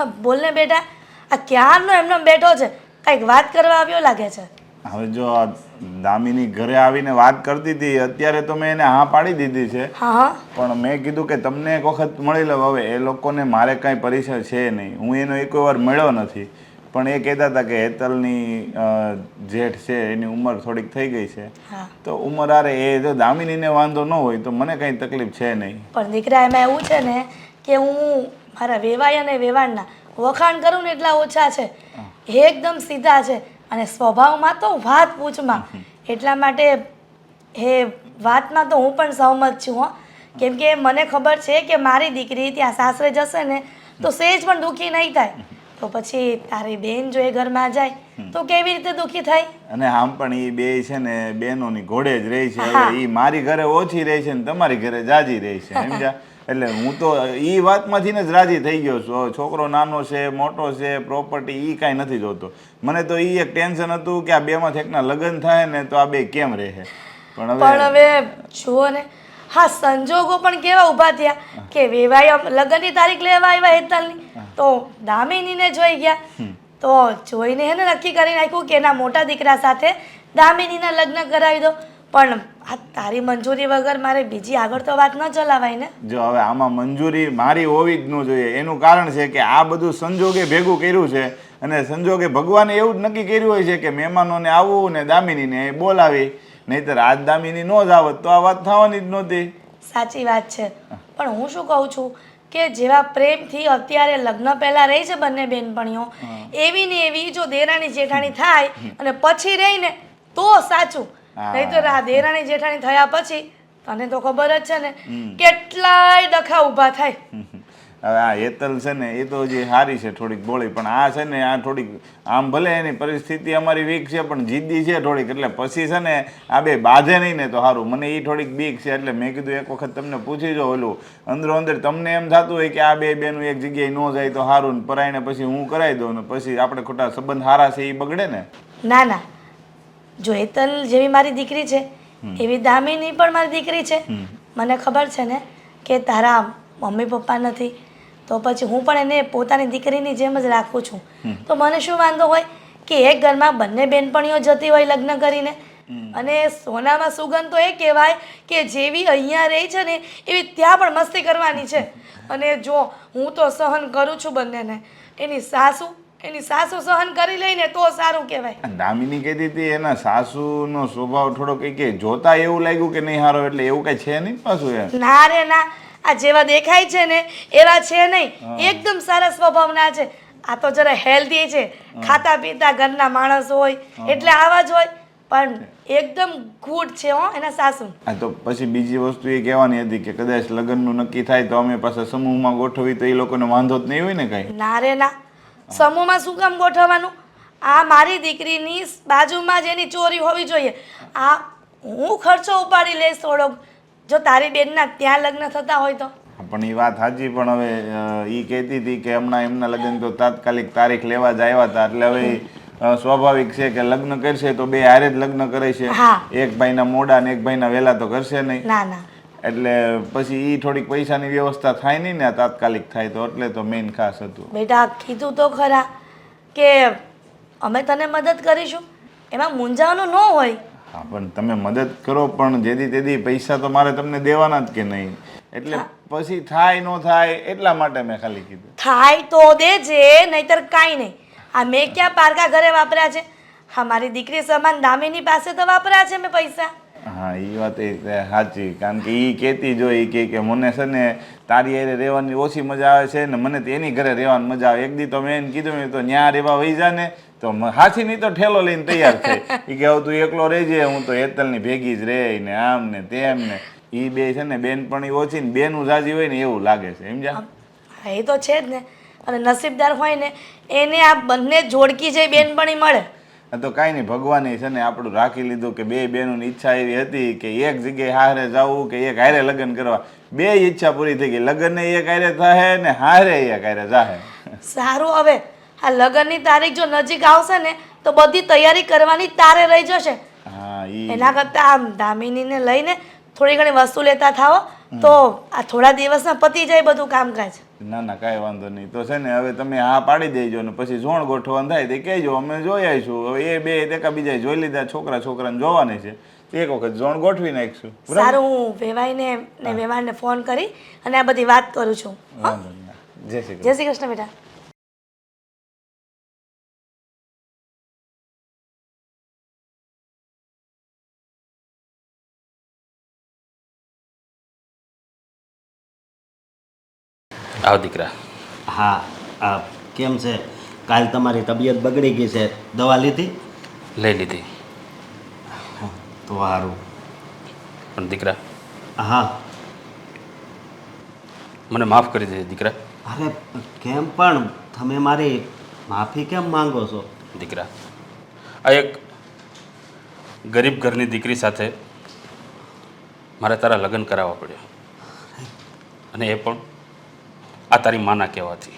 હા બોલ ને બેટા. આ ક્યારનો એમનો બેઠો છે? કંઈક વાત કરવા આવ્યો લાગે છે. હવે જો આ દામિની ઘરે આવીને વાત કરતી હતી અત્યારે તો મેં એને હા પાડી દીધી છે. હા પણ મેં કીધું કે તમને એક વખત મળી લઉં. હવે એ લોકોને મારે કાંઈ પરિચય છે નહીં. હું એનો એક વાર મળ્યો નથી. પણ એ કહેતા હતા કે હેતલની જેઠ છે એની ઉંમર થોડીક થઈ ગઈ છે. તો ઉંમર આરે એ જો દામિનીને વાંધો ન હોય તો મને કાંઈ તકલીફ છે નહીં. પણ દીકરા એમાં એવું છે ને કે હું મારા વેવાય અને વેવાણના વખાણ કરું ને એટલા ઓછા છે. એકદમ સીધા છે. અને સ્વભાવમાં તો વાત પૂછમાં. એટલા માટે એ વાતમાં તો હું પણ સહમત છું હો. કેમ કે મને ખબર છે કે મારી દીકરી ત્યાં સાસરે જશે ને તો સહેજ પણ દુઃખી નહીં થાય. તો પછી તારી બેન જો એ ઘરમાં જાય તો કેવી રીતે દુઃખી થાય? અને આમ પણ એ બે છે ને બેનોની ઘોડે જ રહી છે. હવે એ મારી ઘરે ઓછી રહી છે ને તમારી ઘરે જાજી રહી છે. સમજ્યા? એટલે હું તો એ વાતમાંથી ને જ રાજી થઈ ગયો છું. છોકરો નાનો છે મોટો છે પ્રોપર્ટી એ કાંઈ નથી જોતો. મને તો એ એક ટેન્શન હતું કે આ બેમાં એકના લગ્ન થાય ને તો આ બે કેમ રહે? પણ પણ હવે હવે જુઓ ને હા સંજોગો પણ કેવા ઊભા થયા કે વેવાય લગ્નની તારીખ લેવા આવ્યા હેતલની. તો દામિનીને જોઈ ગયા. તો જોઈને એને નક્કી કરી નાખ્યું કે એના મોટા દીકરા સાથે દામિનીના લગ્ન કરાવી દો. પણ આ તારી મંજૂરી વગર મારે બીજી આગળ તો વાત ન ચલાવાય ને? જો હવે આમાં મંજૂરી મારી હોવી જ ન જોઈએ. એનું કારણ છે કે આ બધું સંજોગે ભેગું કર્યું છે અને સંજોગે ભગવાને એવું જ નક્કી કર્યું હોય છે કે મહેમાનોને આવવું ને દામિનીને બોલાવી. નહીતર આજ દામિની ન જ આવત તો આ વાત થવાની જ નહોતી. સાચી વાત છે. પણ હું શું કહું છું કે જેવા પ્રેમથી અત્યારે લગ્ન પહેલા રહી છે બંને બેનપણીઓ એવી ને એવી જો દેરાણી જેઠાણી થાય અને પછી રહીને તો સાચું. હા. તો દેરાણી જેઠાણી થયા પછી તને તો ખબર જ છે ને કેટલાય ડખા ઊભા થાય. હવે આ હેતલ છે ને એ તો જે સારી છે થોડીક બોળી પણ આ છે ને આ થોડીક આમ ભલે એની પરિસ્થિતિ અમારી વીક છે પણ જીદ્દી છે થોડીક એટલે પછી છે ને આ બે બાધે નહીં ને તો સારું મને એ થોડીક બીક છે એટલે મેં કીધું એક વખત તમને પૂછી જો ઓલું. અંદરો અંદર તમને એમ થતું હોય કે આ બે બેનું એક જગ્યાએ ન જાય તો સારું ને પરાઈને પછી હું કરાવી દઉં ને પછી આપણે ખોટા સંબંધ સારા છે એ બગડે ને? ના ના. જો હેતલ જેવી મારી દીકરી છે એવી દામિની પણ મારી દીકરી છે. મને ખબર છે ને કે તારા મમ્મી પપ્પા નથી તો પછી હું પણ એને પોતાની દીકરીની જેમ જ રાખું છું. તો મને શું વાંધો હોય કે એક ઘરમાં બંને બેનપણીઓ જતી હોય લગ્ન કરીને? અને સોનામાં સુગંધ તો એ કહેવાય કે જેવી અહીંયા રહી છે ને એવી ત્યાં પણ મસ્તી કરવાની છે. અને જો હું તો સહન કરું છું બંનેને એની સાસુ એની સાસુ સહન કરી લઈને તો સારું કહેવાય. દામિની કહેતી હતી એના સાસુનો સ્વભાવ થોડો કઈ કે જોતા એવું લાગ્યું કે નહીં સારો એટલે એવું કઈ છે નહીં પાછું એમ? ના રે ના. આ જેવા દેખાય છે ને એવા છે નહીં. એકદમ સારા સ્વભાવના છે. આ તો જરા હેલ્ધી છે. ખાતા પીતા ઘરના માણસ હોય એટલે આવા જ હોય. પણ એકદમ ગુડ છે હો એના સાસુ. આ તો પછી બીજી વસ્તુ એ કહેવાની હતી કે કદાચ લગ્નનું નક્કી થાય તો અમે પાછા સમૂહમાં ગોઠવી તો એ લોકોને વાંધો જ નહીં હોય ને કાંઈ? ના રે ના. સમૂહમાં શું કામ ગોઠવવાનું? આ મારી દીકરીની બાજુમાં જ એની ચોરી હોવી જોઈએ. આ હું ખર્ચો ઉપાડી લઈશ થોડોક. જો તારી બેનના ત્યાં લગ્ન થતા હોય તો. પણ એ વાત સાચી પણ હવે એ કહેતી હતી કે હમણાં એમના લગ્ન તો તાત્કાલિક તારીખ લેવા જ આવ્યા હતા. એટલે હવે સ્વાભાવિક છે કે લગ્ન કરશે તો બે હારે જ લગ્ન કરે છે. એક ભાઈના મોડા ને એક ભાઈના વહેલા તો કરશે નહીં. ના ના. એટલે પછી એ થોડીક પૈસાની વ્યવસ્થા થાય નહીં ને તાત્કાલિક થાય તો એટલે તો મેઇન ખાસ હતું. બેટા કીધું તો ખરા કે અમે તને મદદ કરીશું એમાં મૂંઝાવાનું ન હોય. હા પણ તમે મદદ કરો પણ જેદી તેદી પૈસા તો મારે તમને દેવાના જ કે નહીં? એટલે પછી થાય ન થાય એટલા માટે મેં ખાલી કીધું. થાય તો દેજે નહીતર કાંઈ નહીં. આ મેં ક્યાં પારકા ઘરે વાપર્યા છે? હા મારી દીકરી સમાન દામિની પાસે તો વાપર્યા છે મેં પૈસા. હા એ વાત એ સાચી કારણ કે એ કહેતી જો એ કહે કે મને છે ને તારી એરે રહેવાની ઓછી મજા આવે છે ને મને તો એની ઘરે રહેવાની મજા આવે. એક દી તો મેં એને કીધું મેં તો ન્યા રહેવા વહી જા ને. તો હાથી નહીં તો ઠેલો લઈને તૈયાર થઈ એ કે તું એકલો રહેજે હું તો હેતલની ભેગી જ રહે ને આમ ને તેમ ને. એ બે છે ને બેનપણી ઓછી ને બેનું જાજી હોય ને એવું લાગે છે સમજ્યા? હા એ તો છે જ ને. અને નસીબદાર હોય ને એને આ બંને જોડકી જે બેનપણી મળે તો કાંઈ નહીં ભગવાને છે ને આપણું રાખી લીધું કે બે બહેનોની ઈચ્છા એવી હતી કે એક જગ્યાએ હારે જવું કે એક હારે લગ્ન કરવા. બે ઈચ્છા પૂરી થઈ ગઈ. લગ્ન એક હારે થાય ને હારે એક હારે જાહે. સારું હવે આ લગ્નની તારીખ જો નજીક આવશે ને તો બધી તૈયારી કરવાની તારે રહી જશે. હા ઈ એના કરતાં આમ દામિનીને લઈને થોડી ઘણી વસ્તુ લેતા થાઓ. તો આ થોડા દિવસમાં પતી જાય બધું કામકાજ. ના ના કાંઈ વાંધો નહીં. તો છે ને હવે તમે હા પાડી દેજો ને પછી ઝોણ ગોઠવણ થાય તે કહેજો અમે જોઈ આવીશું. હવે એ બે એકા બીજા જોઈ લીધા છોકરા છોકરાને જોવાની છે. એક વખત ઝોણ ગોઠવી નાખીશું. સારું હું વેવાઈને ને વેવાણને ફોન કરી અને આ બધી વાત કરું છું. જય શ્રી કૃષ્ણ. જય શ્રી કૃષ્ણ બેટા. આવ દીકરા. હા આ કેમ છે? કાલ તમારી તબિયત બગડી ગઈ છે. દવા લીધી? લઈ લીધી. તો સારું પણ દીકરા હા. મને માફ કરી દે દીકરા. અરે કેમ પણ? તમે મારી માફી કેમ માંગો છો? દીકરા આ એક ગરીબ ઘરની દીકરી સાથે મારે તારા લગ્ન કરાવવા પડ્યા. અને એ પણ આ તારી માના કહેવાથી.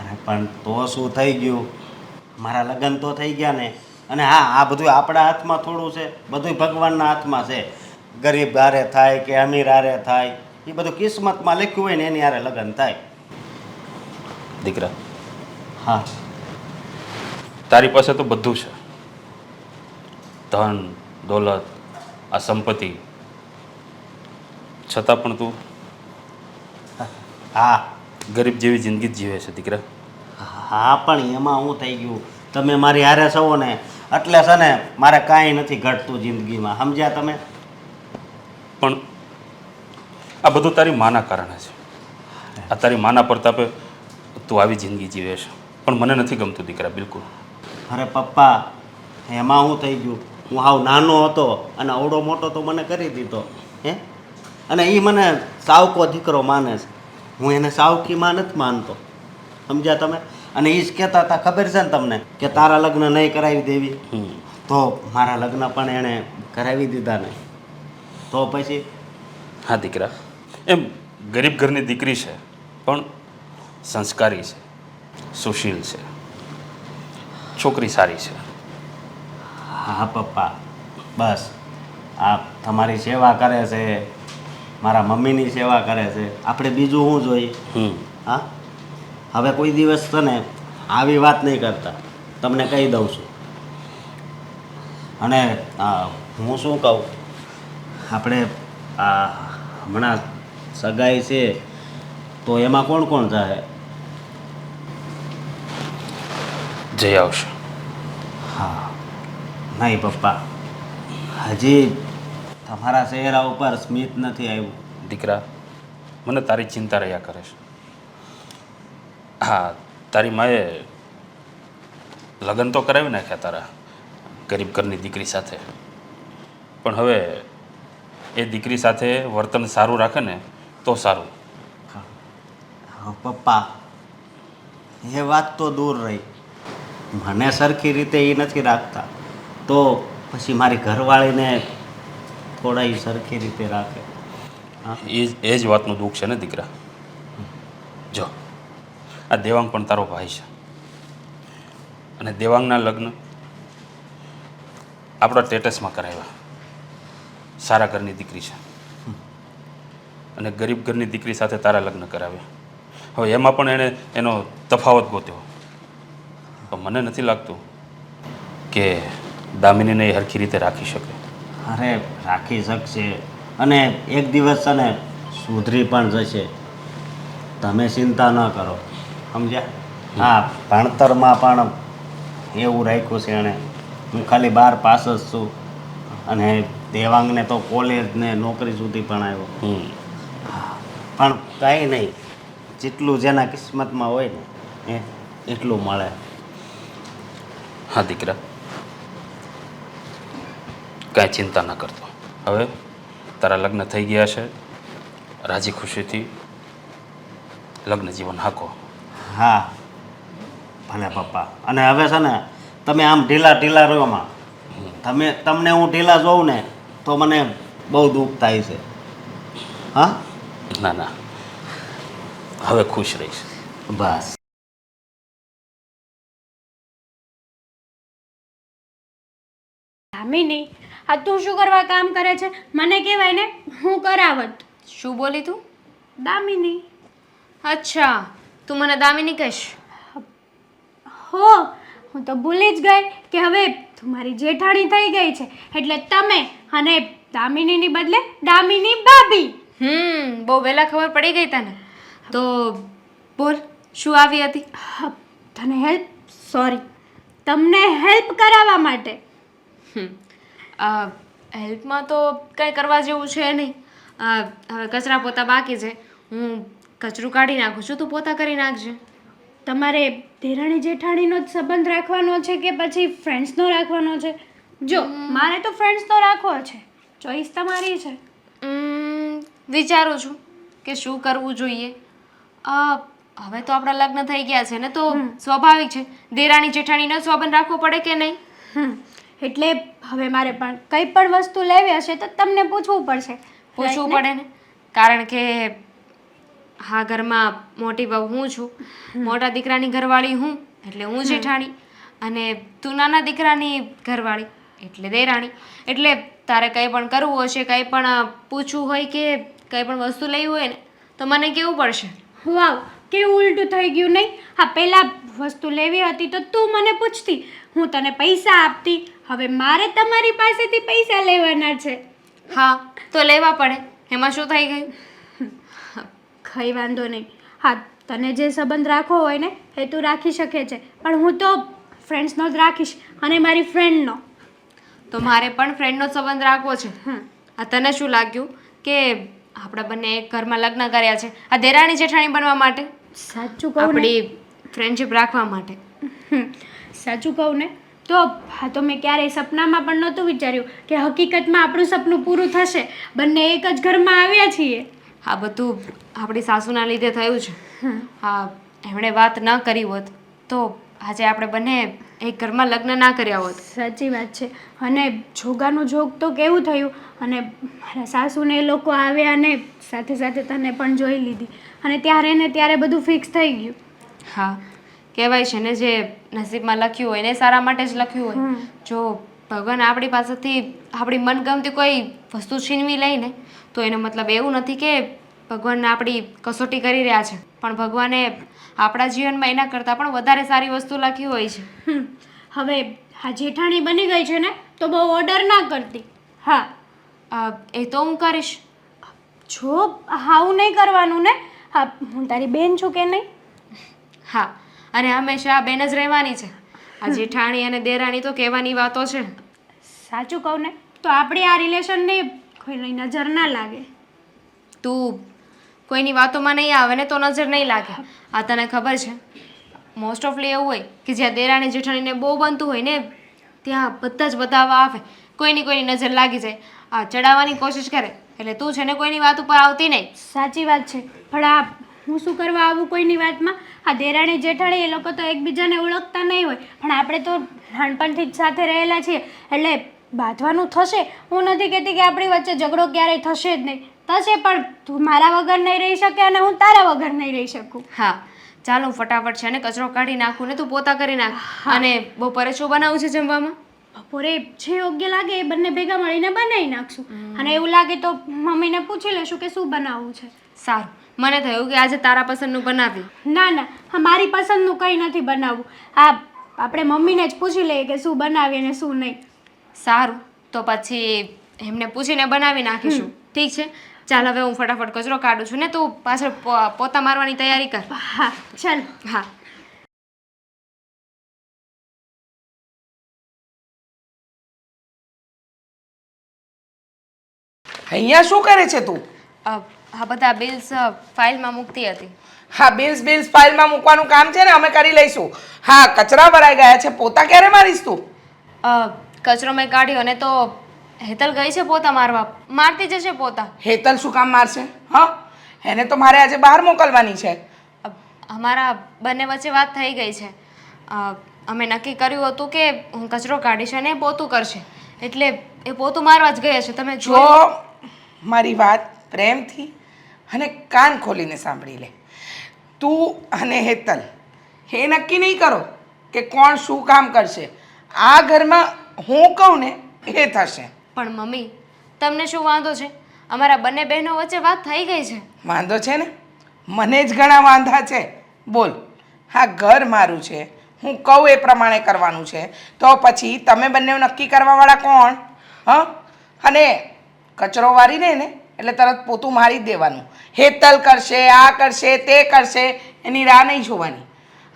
અરે પણ તો શું થઈ ગયું? મારા લગ્ન તો થઈ ગયા ને. અને હા આ બધું આપણા હાથમાં થોડું છે. બધું ભગવાનના હાથમાં છે. ગરીબ હારે થાય કે અમીર હારે થાય એ બધું કિસ્મતમાં લખ્યું હોય ને એની હારે લગ્ન થાય. દીકરા. હા. તારી પાસે તો બધું છે. ધન દોલત આ સંપત્તિ. છતાં પણ તું હા. ગરીબ જેવી જિંદગી જ જીવે છે દીકરા. હા પણ એમાં હું થઈ ગયું. તમે મારી હારે છો ને એટલે છે ને મારે કાંઈ નથી ઘટતું જિંદગીમાં. સમજ્યા તમે? પણ આ બધું તારી માના કારણે છે. આ તારી માના પ્રતાપે તું આવી જિંદગી જીવે છે. પણ મને નથી ગમતું દીકરા બિલકુલ. અરે પપ્પા એમાં હું થઈ ગયું. હું હાવ નાનો હતો અને અવડો મોટો તો મને કરી દીધો. હે? અને એ મને સાવકો દીકરો માને છે. હું એને સાવકીમાં નથી માનતો. સમજ્યા તમે? અને એ જ કહેતા હતા ખબર છે ને તમને કે તારા લગ્ન નહીં કરાવી દેવી. તો મારા લગ્ન પણ એણે કરાવી દીધા નહીં. તો પછી? હા દીકરા. એમ ગરીબ ઘરની દીકરી છે પણ સંસ્કારી છે સુશીલ છે છોકરી સારી છે. હા પપ્પા. બસ. આ તમારી સેવા કરે છે મારા મમ્મીની સેવા કરે છે. આપણે બીજું શું જોઈએ હા? હવે કોઈ દિવસ તને આવી વાત નહીં કરતા. તમને કહી દઉં છું. અને હું શું કહું? આપણે આ હમણાં સગાઈ છે તો એમાં કોણ કોણ જાય જઈ આવશે. હા. નહીં પપ્પા. હજી તમારા ચહેરા ઉપર સ્મિત નથી આવ્યું. દીકરા મને તારી ચિંતા રહ્યા કરે છે. હા તારી માએ લગ્ન તો કરાવી નાખ્યા તારા ગરીબ ઘરની દીકરી સાથે. પણ હવે એ દીકરી સાથે વર્તન સારું રાખે ને તો સારું. હા, પપ્પા એ વાત તો દૂર રહી. મને સરખી રીતે એ નથી રાખતા. તો પછી મારી ઘરવાળીને થોડા ઈ સરખી રીતે રાખે. એ એ જ વાતનું દુઃખ છે ને દીકરા. જો, આ દેવાંગ પણ તારો ભાઈ છે. અને દેવાંગના લગ્ન આપણા ટેટસમાં કરાવ્યા. સારા ઘરની દીકરી છે. અને ગરીબ ઘરની દીકરી સાથે તારા લગ્ન કરાવ્યા. હવે એમાં પણ એણે એનો તફાવત ગોત્યો. પણ મને નથી લાગતું કે દામિનીને એ હરખી રીતે રાખી શકે. અરે રાખી શકશે. અને એક દિવસ છે ને સુધરી પણ જશે. તમે ચિંતા ન કરો. સમજ્યા? હા ભણતરમાં પણ એવું રાખ્યું છે એણે. હું ખાલી બાર પાસ જ છું. અને દેવાંગને તો કોલેજ ને નોકરી સુધી પણ આવ્યો. હમ. પણ કાંઈ નહીં. જેટલું જેના કિસ્મતમાં હોય ને એ એટલું મળે. હા દીકરા. કાંઈ ચિંતા ન કરતો. હવે તારા લગ્ન થઈ ગયા છે. રાજી ખુશીથી લગ્ન જીવન હાકો. હા. ભલે પપ્પા. અને હવે છે ને તમે આમ ઢીલા ઢીલા રહ્યોમાં તમે તમને હું ઢીલા જોઉં ને તો મને બહુ દુઃખ થાય છે. હા? ના ના. હવે ખુશ રહીશ. બસ. દામિની આ તું શું કરવા કામ કરે છે? મને કહેવાય ને હું કરાવત. શું બોલી તું? દામિની. અચ્છા તું મને દામિની કહીશ? હો હું તો ભૂલી જ ગઈ કે હવે તમારી જેઠાણી થઈ ગઈ છે. એટલે તમે અને દામિનીની બદલે દામિની ભાભી. હમ બહુ વહેલા ખબર પડી ગઈ તને. તો બોલ શું આવી હતી? તને હેલ્પ સોરી તમને હેલ્પ કરાવવા માટે. હમ હેલ્પમાં તો કંઈ કરવા જેવું છે નહીં. આ હવે કચરા પોતા બાકી છે. હું કચરું કાઢી નાખું છું તું પોતા કરી નાખજે. તમારે ધીરાણી જેઠાણીનો જ સંબંધ રાખવાનો છે કે પછી ફ્રેન્ડ્સનો રાખવાનો છે? જો મારે તો ફ્રેન્ડ્સનો રાખવો છે. ચોઈસ તમારી છે. વિચારું છું કે શું કરવું જોઈએ. હવે તો આપણા લગ્ન થઈ ગયા છે ને તો સ્વાભાવિક છે. દેરાણી જેઠાણીનો સંબંધ રાખવો પડે કે નહીં? એટલે હવે મારે પણ કંઈ પણ વસ્તુ લેવી હશે તો તમને પૂછવું પડશે. પૂછવું પડે ને? કારણ કે હા ઘરમાં મોટી બહુ હું છું. મોટા દીકરાની ઘરવાળી હું એટલે હું જેઠાણી. અને તું નાના દીકરાની ઘરવાળી એટલે દેરાણી. એટલે તારે કંઈ પણ કરવું હશે કંઈ પણ પૂછવું હોય કે કંઈ પણ વસ્તુ લેવી હોય ને તો મને કેવું પડશે. વાવ કેવું ઉલટું થઈ ગયું નહીં? હા પહેલાં વસ્તુ લેવી હતી તો તું મને પૂછતી. હું તને પૈસા આપતી. હવે મારે તમારી પાસેથી પૈસા લેવાના છે. હા તો લેવા પડે. એમાં શું થઈ ગયું? કંઈ વાંધો નહીં. હા તને જે સંબંધ રાખવો હોય ને એ તું રાખી શકે છે. પણ હું તો ફ્રેન્ડ્સનો જ રાખીશ અને મારી ફ્રેન્ડનો તો મારે પણ ફ્રેન્ડનો સંબંધ રાખવો છે? હા આ તને શું લાગ્યું? કે આપણે બંને એક ઘરમાં લગ્ન કર્યા છે. આ દેરાણી જેઠાણી બનવા માટે. સાચું કહું ને? આપણી ફ્રેન્ડશિપ રાખવા માટે. સાચું કહું ને? તો હા તો મેં ક્યારેય સપનામાં પણ નહોતું વિચાર્યું કે હકીકતમાં આપણું સપનું પૂરું થશે. બંને એક જ ઘરમાં આવ્યા છીએ. આ બધું આપણી સાસુના લીધે થયું છે. હા એમણે વાત ન કરી હોત તો આજે આપણે બંને એક ઘરમાં લગ્ન ના કર્યા હોત. સાચી વાત છે. અને જોગાનું જોગ તો કેવું થયું? અને મારા સાસુને એ લોકો આવ્યા અને સાથે સાથે તને પણ જોઈ લીધી. અને ત્યારે ને ત્યારે બધું ફિક્સ થઈ ગયું. હા કહેવાય છે ને જે નસીબમાં લખ્યું હોય એને સારા માટે જ લખ્યું હોય. જો ભગવાન આપણી પાસેથી આપણી મનગમતી કોઈ વસ્તુ છીનવી લઈને તો એનો મતલબ એવું નથી કે ભગવાનને આપણી કસોટી કરી રહ્યા છે. પણ ભગવાને આપણા જીવનમાં એના કરતાં પણ વધારે સારી વસ્તુ લખી હોય છે. હવે આ જેઠાણી બની ગઈ છે ને તો બહુ ઓર્ડર ના કરતી. હા એ તો હું કરીશ. જો હાવું નહીં કરવાનું ને? હા હું તારી બેન છું કે નહીં? હા અને હંમેશા બેન જ રહેવાની છે. આ જેઠાણી અને દેરાણી તો કહેવાની વાતો છે. સાચું કહું ને તો આપણી આ રિલેશનને કોઈની નજર ના લાગે. તું કોઈની વાતોમાં નહીં આવે ને તો નજર નહીં લાગે. આ તને ખબર છે? મોસ્ટ ઓફલી એવું હોય કે જ્યાં દેરાણી જેઠાણીને બહુ બનતું હોય ને ત્યાં બધા જ બતાવવા આવે. કોઈની કોઈની નજર લાગી જાય. આ ચડાવવાની કોશિશ કરે. એટલે તું છે ને કોઈની વાત ઉપર આવતી નહીં. સાચી વાત છે. પણ આ હું શું કરવા આવું કોઈની વાતમાં? આ દેરાણી જેઠાણી એ લોકો તો એકબીજાને ઓળખતા નહીં હોય. પણ આપણે તો નાનપણથી જ સાથે રહેલા છીએ. એટલે બાંધવાનું થશે? હું નથી કહેતી કે આપણી વચ્ચે ઝઘડો ક્યારેય થશે જ નહીં. થશે પણ તું મારા વગર નહીં રહી શકે અને હું તારા વગર નહીં રહી શકું. હા ચાલો ફટાફટ છે ને કચરો કાઢી નાખું ને તું પોતા કરી નાખ. અને બપોરે શું બનાવું છે જમવામાં? બપોરે જે યોગ્ય લાગે એ બંને ભેગા મળીને બનાવી નાખશું. અને એવું લાગે તો મમ્મીને પૂછી લેશું કે શું બનાવવું છે. સારું. મને થયું કે આજે તારા પસંદનું બનાવ્યું ના ના હા મારી પસંદનું કંઈ નથી બનાવવું. આ આપણે મમ્મીને જ પૂછી લઈએ કે શું બનાવીએ ને શું નહીં. સારું. તો પછી એમને પૂછીને બનાવી નાખીશું. ઠીક છે? ચાલ હવે હું ફટાફટ કચરો કાઢું છું ને તું પાછળ પોતા મારવાની તૈયારી કર. હા ચાલ. હા. અહીંયા શું કરે છે તું? હા આ બધા બિલ્સ ફાઇલમાં મૂકતી હતી. હા બિલ્સ બિલ્સ ફાઇલમાં મૂકવાનું કામ છે ને અમે કરી લઈશું. હા કચરા ભરાઈ ગયા છે પોતા ક્યારે મારીશ તું? અ, કચરો મેં કાઢ્યો અને તો હેતલ ગઈ છે પોતા મારવા મારતી જશે પોતા? હેતલ શું કામ મારશે? હા? એને તો મારે આજે બહાર મોકલવાની છે. અમારા બંને વચ્ચે વાત થઈ ગઈ છે. અમે નક્કી કર્યું હતું કે હું કચરો કાઢીશ અને એ પોતું કરશે. એટલે એ પોતું મારવા જ ગયા છે તમે જો જો મારી વાત પ્રેમથી અને કાન ખોલીને સાંભળી લે. તું અને હેતલ એ નક્કી નહીં કરો કે કોણ શું કામ કરશે. આ ઘરમાં હું કહું ને એ થશે. પણ મમ્મી, તમને શું વાંધો છે? અમારા બંને બહેનો વચ્ચે વાત થઈ ગઈ છે. વાંધો છે ને? મને જ ઘણા વાંધા છે. બોલ, હા, ઘર મારું છે. હું કહું એ પ્રમાણે કરવાનું છે. તો પછી તમે બંને નક્કી કરવાવાળા કોણ? હા? અને કચરો વારીને ને, એટલે તરત પોતું મારી જ દેવાનું. હેતલ કરશે, આ કરશે, તે કરશે, એની રાહ નહીં જોવાની.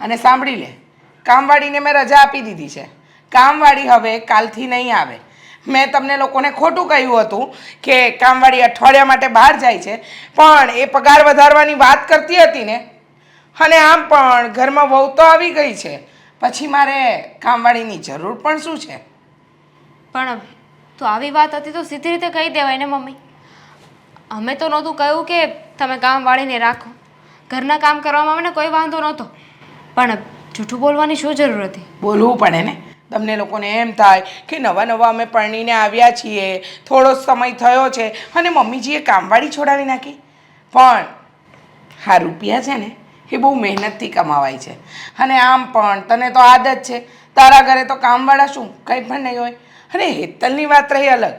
અને સાંભળી લે, કામવાળીને મેં રજા આપી દીધી છે. કામવાળી હવે કાલથી નહીં આવે. મેં તમને લોકોને ખોટું કહ્યું હતું કે કામવાળી અઠવાડિયા માટે બહાર જાય છે પણ એ પગાર વધારવાની વાત કરતી હતી ને અને આમ પણ ઘરમાં વહુ તો આવી ગઈ છે. પછી મારે કામવાળીની જરૂર પણ શું છે? પણ તો આવી વાત હતી તો સીધી રીતે કહી દેવાય ને મમ્મી. અમે તો નહોતું કહ્યું કે તમે કામવાળીને રાખો. ઘરના કામ કરવામાં મને કોઈ વાંધો નહોતો. પણ જૂઠું બોલવાની શું જરૂર હતી? બોલવું પડે ને. તમને લોકોને એમ થાય કે નવા નવા અમે પરણીને આવ્યા છીએ. થોડો સમય થયો છે અને મમ્મીજીએ કામવાળી છોડાવી નાખી. પણ હા રૂપિયા છે ને, એ બહુ મહેનતથી કમાવાય છે. અને આમ પણ તને તો આદત છે. તારા ઘરે તો કામવાળા શું? કંઈ પણ નહીં હોય. અને હેતલની વાત રહી અલગ.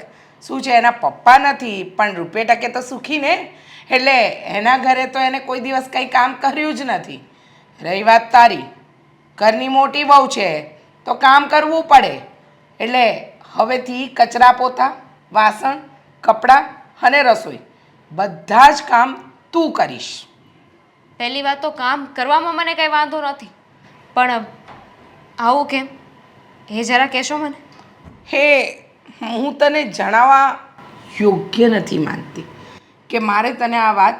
શું છે? એના પપ્પા નથી, પણ રૂપે ટકે તો સુખી ને. એટલે એના ઘરે તો એને કોઈ દિવસ કંઈ કામ કર્યું જ નથી. રહી વાત તારી. ઘરની મોટી બહુ છે. તો કામ કરવું પડે. એટલે હવેથી કચરા પોતા વાસણ કપડાં અને રસોઈ. બધા જ કામ તું કરીશ. પહેલી વાત તો કામ કરવામાં મને કંઈ વાંધો નથી. પણ આવું કેમ? એ જરા કહેશો મને. હે હું તને જણાવવા યોગ્ય નથી માનતી કે મારે તને આ વાત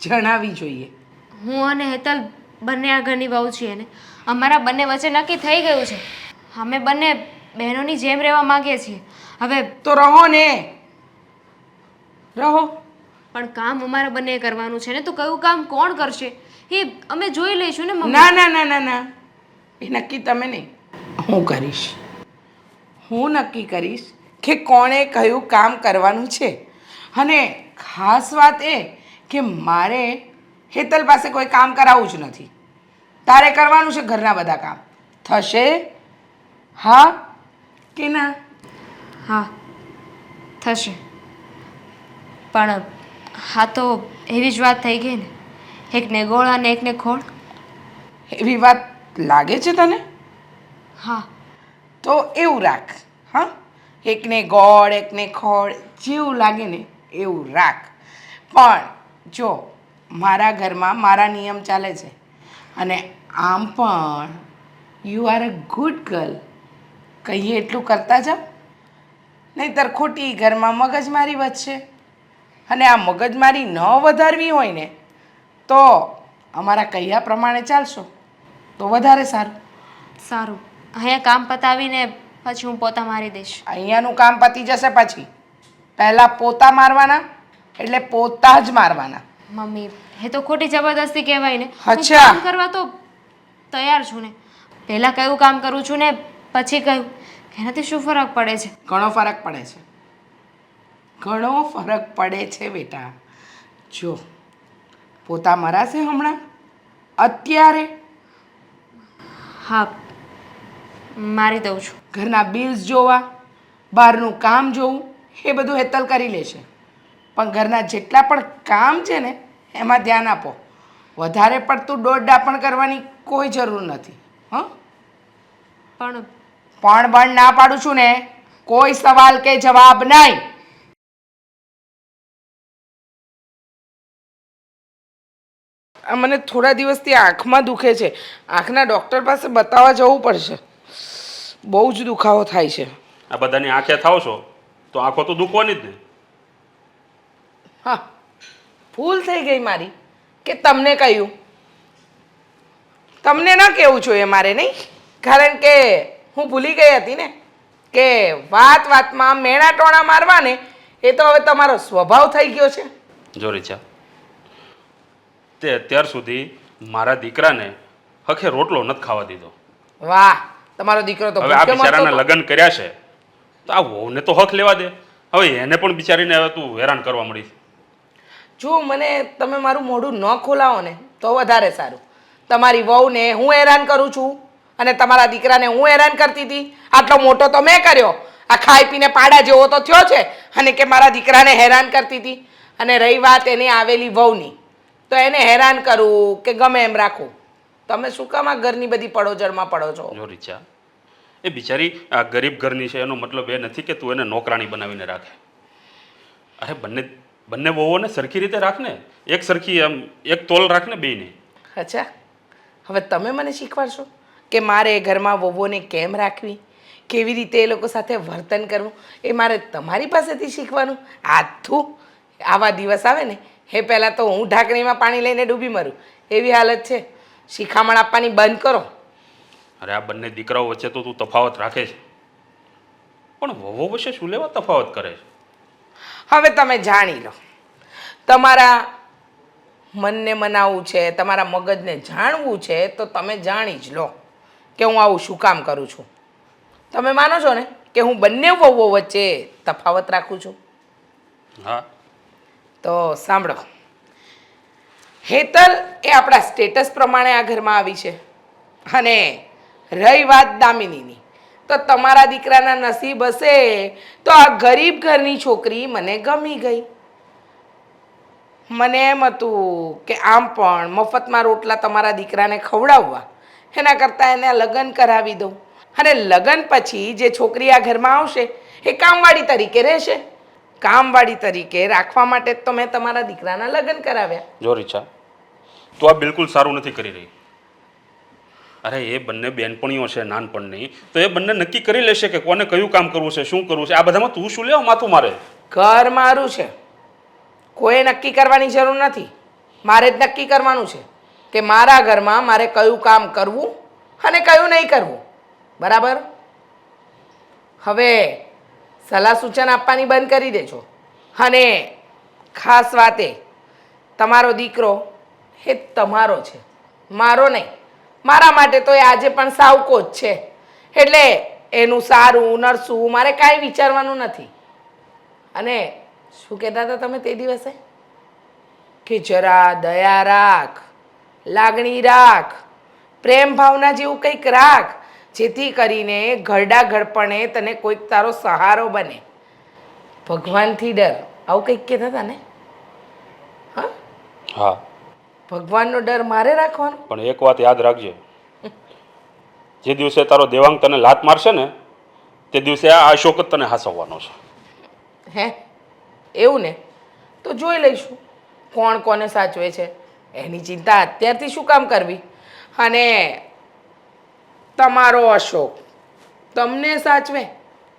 જણાવવી જોઈએ. હું અને હેતલ બંને આ ઘરની વહુ છીએ ને. અમારા બંને વચ્ચે નક્કી થઈ ગયું છે. અમે બંને બહેનોની જેમ રહેવા માંગીએ છીએ. હવે તો રહો ને. રહો. પણ કામ અમારે બંને કરવાનું છે ને તો કયું કામ કોણ કરશે? એ અમે જોઈ લઈશું ને મમ્મી. ના ના ના ના ના. એ નક્કી તમે નહીં. હું કરીશ. હું નક્કી કરીશ કે કોણે કયું કામ કરવાનું છે. અને ખાસ વાત એ કે મારે હેતલ પાસે કોઈ કામ કરાવવું જ નથી. તારે કરવાનું છે ઘરના બધા કામ. થશે હા? કે ના હા થશે. પણ હા તો એવી જ વાત થઈ ગઈ ને. એકને ગોળ અને એકને ખોળ. એવી વાત લાગે છે તને? હા. તો એવું રાખ હા? એકને ગોળ એકને ખોળ જેવું લાગે ને એવું રાખ. પણ જો મારા ઘરમાં મારા નિયમ ચાલે છે. અને આમ પણ you are a good girl કહીએ એટલું કરતા જાઓ. નહીંતર ખોટી ઘરમાં મગજમારી વધશે. અને આ મગજમારી ન વધારવી હોય ને તો અમારા કહ્યા પ્રમાણે ચાલશો. તો વધારે સારું. સારું. અહીંયા કામ પતાવીને પછી હું પોતા મારી દઈશ. અહીંયાનું કામ પતી જશે પછી. પહેલાં પોતા મારવાના એટલે પોતા જ મારવાના. મમ્મી એ તો ખોટી જબરદસ્તી કહેવાય ને. અચ્છા. કામ કરવા તો તૈયાર છું ને. પહેલાં કયું કામ કરું છું ને પછી કહ્યું એનાથી શું ફરક પડે છે? ઘણો ફરક પડે છે. ઘણો ફરક પડે છે બેટા. જો પોતા મરાશે હમણાં? અત્યારે? હા મારી દઉં છું. ઘરના બિલ્સ જોવા બહારનું કામ જોવું એ બધું હેતલ કરી લેશે પણ ઘરના જેટલા પણ કામ છે ને એમાં ધ્યાન આપો. વધારે પડતું દોડડા પણ કરવાની કોઈ જરૂર નથી હં? પણ પણ પણ ના પાડું છું ને કોઈ સવાલ કે જવાબ નહીં. મને થોડા દિવસથી આંખમાં દુખે છે. આંખના ડૉક્ટર પાસે બતાવવા જવું પડશે. બહુ જ દુખાવો થાય છે. આ બધાની આંખે થાવ છો તો આંખો તો દુખવાની જ ને. હા ભૂલ થઈ ગઈ મારી કે તમને કહ્યું. તમને ન કહેવું જોઈએ મારે નહીં કારણ કે હું ભૂલી ગઈ હતી ને કે વાત વાતમાં મેણા ટોણા મારવા ને એ તો હવે તમારો સ્વભાવ થઈ ગયો છે. જો રીચા તે અત્યાર સુધી મારા દીકરાને હખે રોટલો નથી ખાવા દીધો. વાહ તમારો દીકરો તો હવે આ ભૂખ્યો મરતો બિચારાના હતો. લગ્ન કર્યા છે તો આ વહુને તો હક લેવા દે. હવે એને પણ બિચારીને હવે તું હેરાન કરવા મળી જો મને તમે મારું મોઢું ન ખોલાવો ને તો વધારે સારું. તમારી વહુને હું હેરાન કરું છું. અને તમારા દીકરાને હું હેરાન કરતી હતી? આટલો મોટો તો મેં કર્યો. આ ખાઈ પીને પાડા જેવો તો થયો છે અને કે મારા દીકરાને હેરાન કરતી હતી? અને રહી વાત એની આવેલી વહુની. તો એને હેરાન કરવું કે ગમે એમ રાખવું તમે શું કામ આ ઘરની બધી પડોજળમાં પડો છો? જો રીચા એ બિચારી આ ગરીબ ઘરની છે એનો મતલબ એ નથી કે તું એને નોકરાણી બનાવીને રાખે. અરે બંને બંને વહુઓને સરખી રીતે રાખ ને એક સરખી આમ એક તોલ રાખ ને બેયને. અચ્છા. હવે તમે મને શીખવાડશો? કે મારે ઘરમાં વહુઓને કેમ રાખવી? કેવી રીતે એ લોકો સાથે વર્તન કરવું? એ મારે તમારી પાસેથી શીખવાનું. આથું આવા દિવસ આવે ને હે પહેલાં તો હું ઢાંકણીમાં પાણી લઈને ડૂબી મરું. એવી હાલત છે. શિખામણ આપવાની બંધ કરો. અરે આ બંને દીકરાઓ વચ્ચે તો તું તફાવત રાખે છે. પણ વહુ વચ્ચે શું લેવા તફાવત કરે છે? હવે તમે જાણી લો. તમારા મનને મનાવવું છે તમારા મગજને જાણવું છે તો તમે જાણી જ લો. કે હું આવું શું કામ કરું છું? તમે માનો છો ને કે હું બંને વહુઓ વચ્ચે તફાવત રાખું છું? હા. તો સાંભળો. હેતલ એ આપણા સ્ટેટસ પ્રમાણે આ ઘરમાં આવી છે. અને રહી વાત દામિનીની. તો તમારા દીકરાના નસીબ હશે તો આ ગરીબ ઘરની છોકરી મને ગમી ગઈ. મને એમ હતું કે આમ પણ મફતમાં રોટલા તમારા દીકરાને ખવડાવવા. એના કરતાં એને લગ્ન કરાવી દઉં. અને લગ્ન પછી જે છોકરી આ ઘરમાં આવશે એ કામવાળી તરીકે રહેશે. કામવાળી તરીકે રાખવા માટે તો મેં તમારા દીકરાના લગ્ન કરાવ્યા. જો રીચા તું આ બિલકુલ સારું નથી કરી રહી. અરે એ બંને બેનપણીઓ છે નાનપણની. તો એ બંને નક્કી કરી લેશે કે કોને કયું કામ કરવું છે શું કરવું છે? આ બધામાં તું શું લેવા માથું મારે? ઘર મારું છે. કોઈ નક્કી કરવાની જરૂર નથી. મારે જ નક્કી કરવાનું છે. કે મારા ઘરમાં મારે કયું કામ કરવું અને કયું નહીં કરવું. બરાબર? હવે સલાહ સૂચન આપવાની બંધ કરી દેજો. અને ખાસ વાત એ તમારો દીકરો એ તમારો છે. મારો નહીં. મારા માટે તો એ આજે પણ સાવકો જ છે. એટલે એનું સારું નરસું મારે કાંઈ વિચારવાનું નથી. અને શું કહેતા હતા તમે તે દિવસે? કે જરા દયા રાખ. લાગણી રાખ. પ્રેમ ભાવના જેવું કંઈક રાખ જેથી કરીને ઘરડા ઘડપણે તને કોઈક તારો સહારો બને. ભગવાનથી ડર. આવું કંઈક કહેતા હતા ને? હા? હા. ભગવાનનો ડર મારે રાખવાનો? પણ એક વાત યાદ રાખજે. જે દિવસે તારો દેવાંગ તને લાત મારશે ને તે દિવસે આ અશોક જ તને હાસવવાનો છે. હે? એવું ને? તો જોઈ લઈશું. કોણ કોને સાચવે છે? એની ચિંતા અત્યારથી શું કામ કરવી? અને તમારો અશોક તમને સાચવે?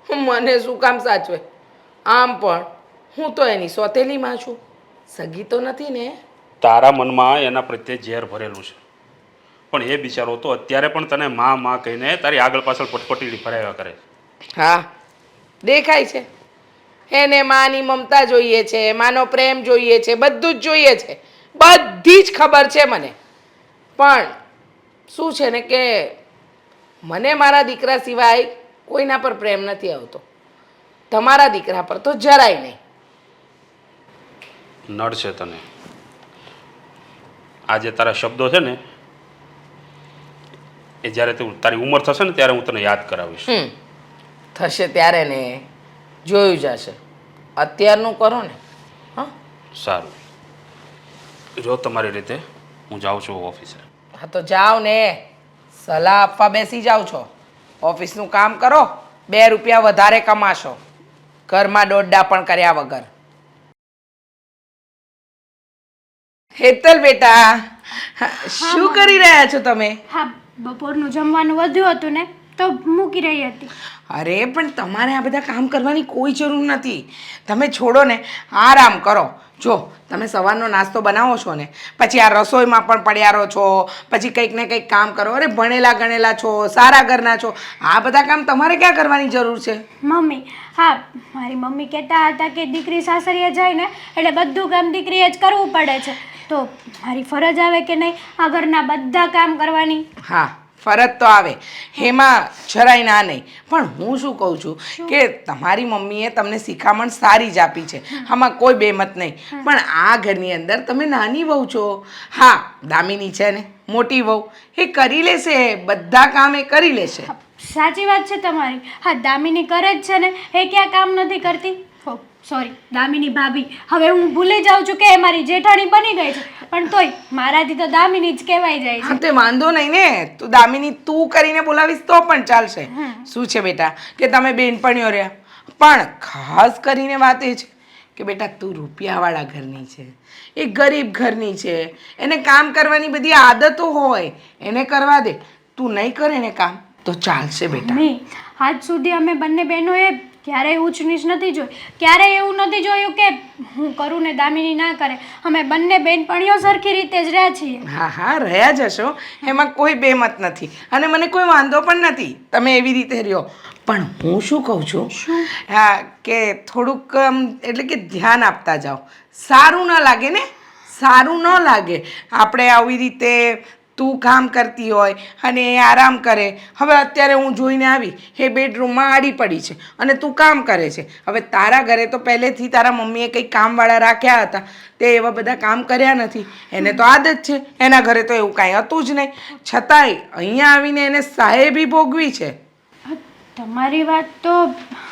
મને શું કામ સાચવે? આમ પણ હું તો એની સોતેલીમાં છું. સગી તો નથી ને? તારા મનમાં એના પ્રત્યે ઝેર ભરેલું છે. પણ એ બિચારો તો અત્યારે પણ તને માં માં કહીને તારી આગળ પાછળ પટપટી ફરાવ્યા કરે હા દેખાય છે. એને માની મમતા જોઈએ છે માનો પ્રેમ જોઈએ છે બધું જ જોઈએ છે. બધી જ ખબર છે મને. પણ શું છે ને કે મને મારા દીકરા સિવાય કોઈના પર પ્રેમ નથી આવતો. તમારા દીકરા પર તો જરાય નહીં. નડ છે તને આજે તારા શબ્દો છે ને એ જ્યારે તું તારી ઉંમર થશે ને ત્યારે હું તને યાદ કરાવીશ. થશે ત્યારે ને જોયું જશે અત્યારનું કરો ને. હા? સારું. જો તમારી રીતે હું જાઉં છું ઓફિસે. હા તો જાઓ ને. સલાહ આપવા બેસી જાઓ છો. ઓફિસનું કામ કરો બે રૂપિયા વધારે કમાશો. ઘરમાં દોડડા પણ કર્યા વગર. હેતલ બેટા શું કરી રહ્યા છો તમે? હા બપોરનું જમવાનું વધ્યું હતું ને તો મૂકી રહી હતી. અરે પણ તમારે આ બધા કામ કરવાની કોઈ જરૂર નથી. તમે છોડો ને આરામ કરો. જો તમે સવારનો નાસ્તો બનાવો છો ને પછી આ રસોઈમાં પણ પડ્યા રહો છો પછી કંઈક ને કંઈક કામ કરો અરે ભણેલા ગણેલા છો સારા ઘરના છો આ બધા કામ તમારે ક્યાં કરવાની જરૂર છે? મમ્મી હા મારી મમ્મી કહેતા હતા કે દીકરી સાસરીએ જાય ને એટલે બધું કામ દીકરીએ જ કરવું પડે છે. તો મારી ફરજ આવે કે નહીં આ ઘરના બધા કામ કરવાની? હા ફરજ તો આવે. એમાં જરાય ના નહીં. પણ હું શું કહું છું કે તમારી મમ્મીએ તમને શિખામણ સારી જ આપી છે. આમાં કોઈ બેમત નહીં. પણ આ ઘરની અંદર તમે નાની વહુ છો. હા દામિની છે ને મોટી વહુ. એ કરી લેશે બધા કામ એ કરી લેશે. સાચી વાત છે તમારી. હા દામિની કરે જ છે ને. એ ક્યાં કામ નથી કરતી? સોરી દામિની ભાભી. હવે હું ભૂલી જાઉં છું કે એ મારી જેઠાણી બની ગઈ છે. પણ તોય મારાથી તો દામિની જ કહેવાય જાય છે. હા તે વાંધો નહીં ને. તું દામિની તું કરીને બોલાવીશ તો પણ ચાલશે. શું છે બેટા? કે તમે બેનપણીઓ રહ્યા. પણ ખાસ કરીને વાત એ છે કે બેટા તું રૂપિયાવાળા ઘરની છે. એ ગરીબ ઘરની છે. એને કામ કરવાની બધી આદતો હોય. એને કરવા દે. તું નહીં કરે ને કામ તો ચાલશે બેટા. આજ સુધી અમે બંને બહેનોએ ક્યારેય ઊંચ નીચ નથી જોઈ. ક્યારેય એવું નથી જોયું કે હું કરું ને દામિની ના કરે. અમે બંને બેનપણીઓ સરખી રીતે જ રહ્યા છીએ. હા હા રહ્યા જશો એમાં કોઈ બેમત નથી. અને મને કોઈ વાંધો પણ નથી. તમે એવી રીતે રહ્યો. પણ હું શું કહું છું? હા કે થોડુંક એટલે કે ધ્યાન આપતા જાઓ. સારું ન લાગે ને? સારું ન લાગે. આપણે આવી રીતે તું કામ કરતી હોય અને એ આરામ કરે. હવે અત્યારે હું જોઈને આવી, એ બેડરૂમમાં આડી પડી છે અને તું કામ કરે છે. હવે તારા ઘરે તો પહેલેથી તારા મમ્મીએ કંઈ કામવાળા રાખ્યા હતા. તે એવા બધા કામ કર્યા નથી. એને તો આદત છે. એના ઘરે તો એવું કાંઈ હતું જ નહીં. છતાંય અહીંયા આવીને એને સાહેબી ભોગવી છે. તમારી વાત તો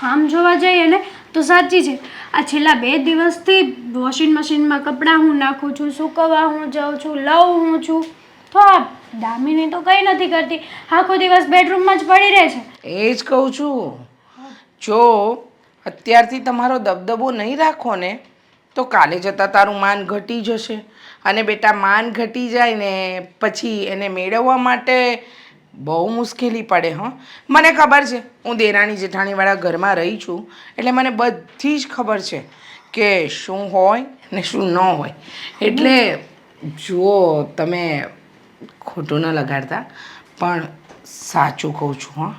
આમ જોવા જઈએ ને, તો સાચી છે. આ છેલ્લા બે દિવસથી વોશિંગ મશીનમાં કપડાં હું નાખું છું, સૂકવવા હું જાઉં છું, લઉં હું છું. તો આ દામિની તો કંઈ નથી કરતી. આખો દિવસ બેડરૂમમાં જ પડી રહે છે. એ જ કહું છું. જો અત્યારથી તમારો દબદબો નહીં રાખો ને, તો કાલે જતાં તારું માન ઘટી જશે. અને બેટા, માન ઘટી જાય ને પછી એને મેળવવા માટે બહુ મુશ્કેલી પડે, હં. મને ખબર છે, હું દેરાણી જેઠાણીવાળા ઘરમાં રહી છું, એટલે મને બધી જ ખબર છે કે શું હોય ને શું ન હોય. એટલે જુઓ, તમે ખોટું ન લગાડતા પણ સાચું કહું છું હા.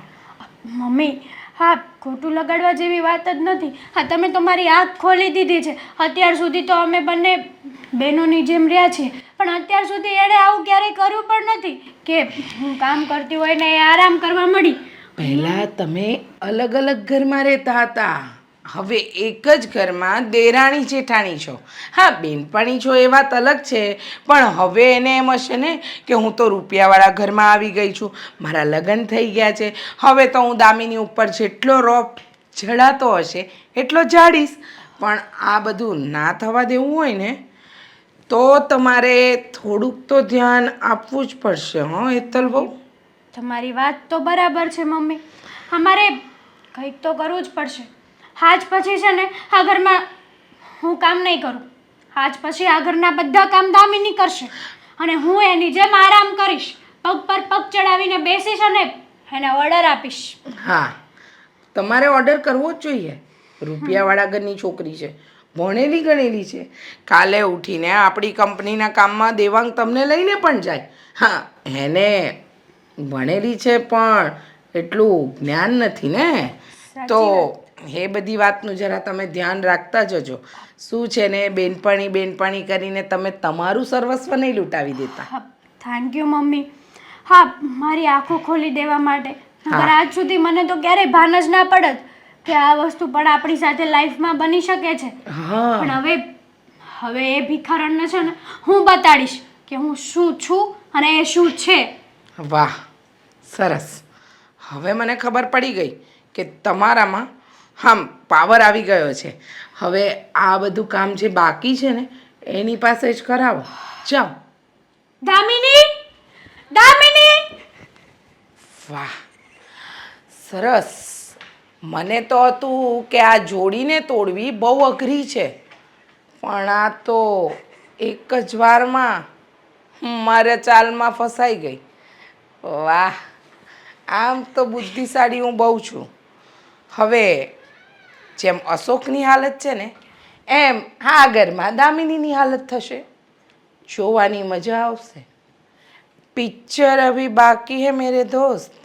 મમ્મી હા ખોટું લગાડવા જેવી વાત જ નથી. હા તમે તો મારી આંખ ખોલી દીધી છે. અત્યાર સુધી તો અમે બંને બહેનોની જેમ રહ્યા છીએ. પણ અત્યાર સુધી એણે આવું ક્યારેય કર્યું પણ નથી કે હું કામ કરતી હોય ને એ આરામ કરવા મળી પહેલાં તમે અલગ અલગ ઘરમાં રહેતા હતા. હવે એક જ ઘરમાં દેરાણી જેઠાણી છો. હા, બેનપણી છો એ વાત અલગ છે, પણ હવે એને એમ હશે ને કે હું તો રૂપિયાવાળા ઘરમાં આવી ગઈ છું. મારા લગ્ન થઈ ગયા છે. હવે તો હું દામિની ઉપર જેટલો રોપ જડાતો હશે, એટલો જાડીશ. પણ આ બધું ના થવા દેવું હોય ને, તો તમારે થોડુંક તો ધ્યાન આપવું જ પડશે, હં, હેતલ બહુ? તમારી વાત તો બરાબર છે, મમ્મી. અમારે કંઈક તો કરવું જ પડશે. આજ પછી છે ને આ ઘરમાં હું કામ નહીં કરું. આજ પછી આ ઘરના બધા કામ દામિની કરશે. અને હું એની જેમ આરામ કરીશ. પગ પર પગ ચડાવીને બેસીશ અને એને ઓર્ડર આપીશ. હા તમારે ઓર્ડર કરવો જ જોઈએ. રૂપિયાવાળા ઘરની છોકરી છે. ભણેલી ગણેલી છે. કાલે ઉઠીને આપણી કંપનીના કામમાં દેવાંગ તમને લઈને પણ જાય. હા એને ભણેલી છે પણ એટલું જ્ઞાન નથી ને? તો એ બધી વાતનું જરા તમે ધ્યાન રાખતા જજો. શું છે ને બેનપણી બેનપણી કરીને તમે તમારું સર્વસ્વ નહીં લૂંટાવી દેતા? Thank you mummy. હા મારી આંખો ખોલી દેવા માટે. નકર આજ સુધી મને તો ક્યારેય ભાન જ ના પડત કે આ વસ્તુ પણ આપણી સાથે લાઈફમાં બની શકે છે. હા. પણ હવે હવે એ ભિખારણને છે ને હું બતાડીશ કે હું શું છું અને એ શું છે. વાહ સરસ. હવે મને ખબર પડી ગઈ કે તમારામાં હમ પાવર આવી ગયો છે. હવે આ બધું કામ જે બાકી છે ને એની પાસે જ કરાવો. જાઓ. દામિની? દામિની? વાહ. સરસ. મને તો હતું કે આ જોડીને તોડવી બહુ અઘરી છે. પણ આ તો એક જ વારમાં મારે ચાલમાં ફસાઈ ગઈ. વાહ. આમ તો બુદ્ધિશાળી હું બહુ છું. હવે જેમ અશોકની હાલત છે ને, એમ આગળમાં દામિનીની હાલત થશે. જોવાની મજા આવશે. પિક્ચર અભી બાકી હે મેરે દોસ્ત.